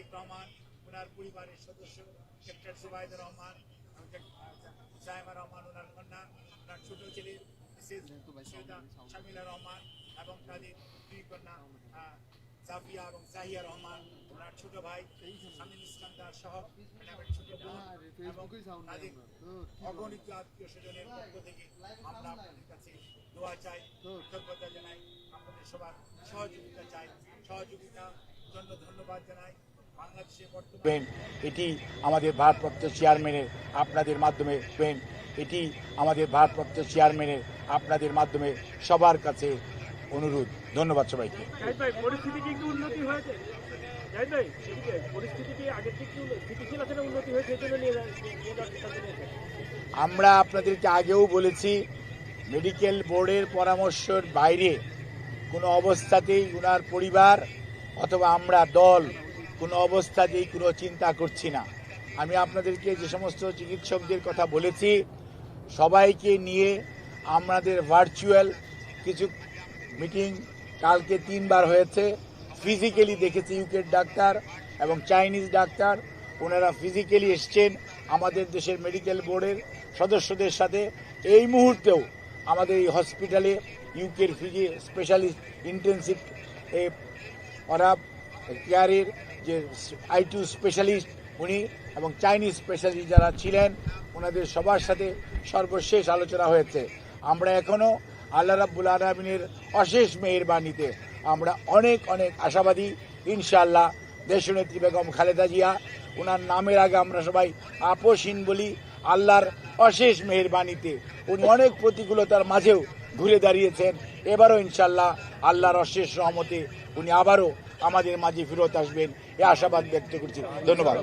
তারিক রহমান ওনার পরিবারের সদস্য ক্যাপ্টেন সুবাইদুর রহমান সাহেমা রহমান ওনার কন্যা ওনার ছোট ছেলে মিসেস শামিলা রহমান এবং তাদের দুই কন্যা জাফিয়া এবং জাহিয়া রহমান ওনার ছোট ভাই শামিল ইসলামদার সহ ছোট বোন এবং তাদের অগণিত আত্মীয় স্বজনের পক্ষ থেকে আমরা আপনাদের কাছে দোয়া চাই কৃতজ্ঞতা জানাই আপনাদের সবার সহযোগিতা চাই সহযোগিতা জন্য ধন্যবাদ জানাই। এটি আমাদের ভারপ্রাপ্ত চেয়ারম্যানের আপনাদের মাধ্যমে এটি আমাদের ভারপ্রাপ্ত চেয়ারম্যানের আপনাদের মাধ্যমে সবার কাছে অনুরোধ। ধন্যবাদ সবাইকে। আমরা আপনাদেরকে আগেও বলেছি মেডিকেল বোর্ডের পরামর্শের বাইরে কোনো অবস্থাতেই ওনার পরিবার অথবা আমরা দল কোনো অবস্থাতেই কোনো চিন্তা করছি না। আমি আপনাদেরকে যে সমস্ত চিকিৎসকদের কথা বলেছি, সবাইকে নিয়ে আমাদের ভার্চুয়াল কিছু মিটিং কালকে তিনবার হয়েছে। ফিজিক্যালি দেখেছি ইউকের ডাক্তার এবং চাইনিজ ডাক্তার। ওনারা ফিজিক্যালি এসছেন আমাদের দেশের মেডিকেল বোর্ডের সদস্যদের সাথে। এই মুহূর্তেও আমাদের এই হসপিটালে ইউকের ফিজি স্পেশালিস্ট ইন্টেন্সিভ ওরা কেয়ারের যে আই টু স্পেশালিস্ট উনি এবং চাইনিজ স্পেশালিস্ট যারা ছিলেন, ওনাদের সবার সাথে সর্বশেষ আলোচনা হয়েছে। আমরা এখনও আল্লাহ রাব্বুল আলমিনের অশেষ মেহেরবানিতে আমরা অনেক অনেক আশাবাদী। ইনশাআল্লাহ দেশনেত্রী বেগম খালেদা জিয়া ওনার নামের আগে আমরা সবাই আপোষহীন বলি, আল্লাহর অশেষ মেহেরবানিতে। উনি অনেক প্রতিকূলতার মাঝেও ঘুরে দাঁড়িয়েছেন। এবারও ইনশাল্লাহ আল্লাহর অশেষ সহমতে উনি আবারও আমাদের মাঝে ফেরত আসবেন। এ আশাবাদ ব্যক্ত করছি। ধন্যবাদ।